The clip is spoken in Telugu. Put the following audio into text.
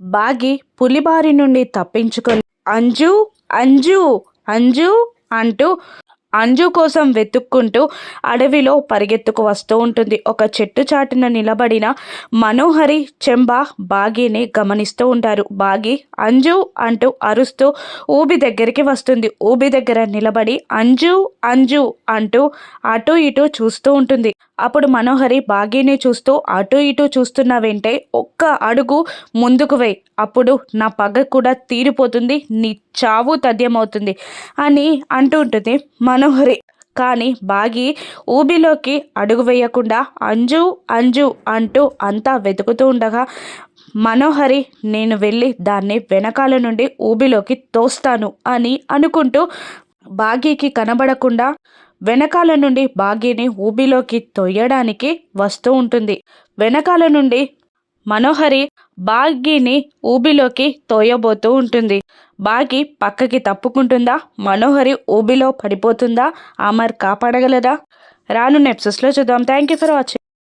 బాగి పులిబారి నుండి తప్పించుకొని అంజు అంజు అంజు అంటూ అంజు కోసం వెతుక్కుంటూ అడవిలో పరిగెత్తుకు వస్తూ ఉంటుంది. ఒక చెట్టు చాటున నిలబడిన మనోహరి చెంబ బాగీని గమనిస్తూ ఉంటారు. బాగి అంజు అంటూ అరుస్తూ ఊబి దగ్గరికి వస్తుంది. ఊబి దగ్గర నిలబడి అంజు అంజు అంటూ అటు ఇటు చూస్తూ ఉంటుంది. అప్పుడు మనోహరి బాగీని చూస్తూ అటు ఇటు చూస్తున్నా వెంటే ఒక్క అడుగు ముందుకు వేయి. అప్పుడు నా పగ కూడా తీరిపోతుంది నీ చావు తథ్యమవుతుంది అని అంటూ ఉంటుంది మనోహరి. కానీ బాగి ఊబిలోకి అడుగు వేయకుండా అంజు అంజు అంటూ అంతా వెతుకుతూ ఉండగా మనోహరి నేను వెళ్ళి దాన్ని వెనకాల నుండి ఊబిలోకి తోస్తాను అని అనుకుంటూ బాగీకి కనబడకుండా వెనకాల నుండి భాగ్యని ఊబిలోకి తొయ్యడానికి వస్తూ ఉంటుంది. వెనకాల నుండి మనోహరి బాగీని ఊబిలోకి తోయబోతూ ఉంటుంది. బాగి పక్కకి తప్పుకుంటుందా? మనోహరి ఊబిలో పడిపోతుందా? అమర్ కాపాడగలదా? రాను నెప్సెస్లో చూద్దాం. Thank you for watching.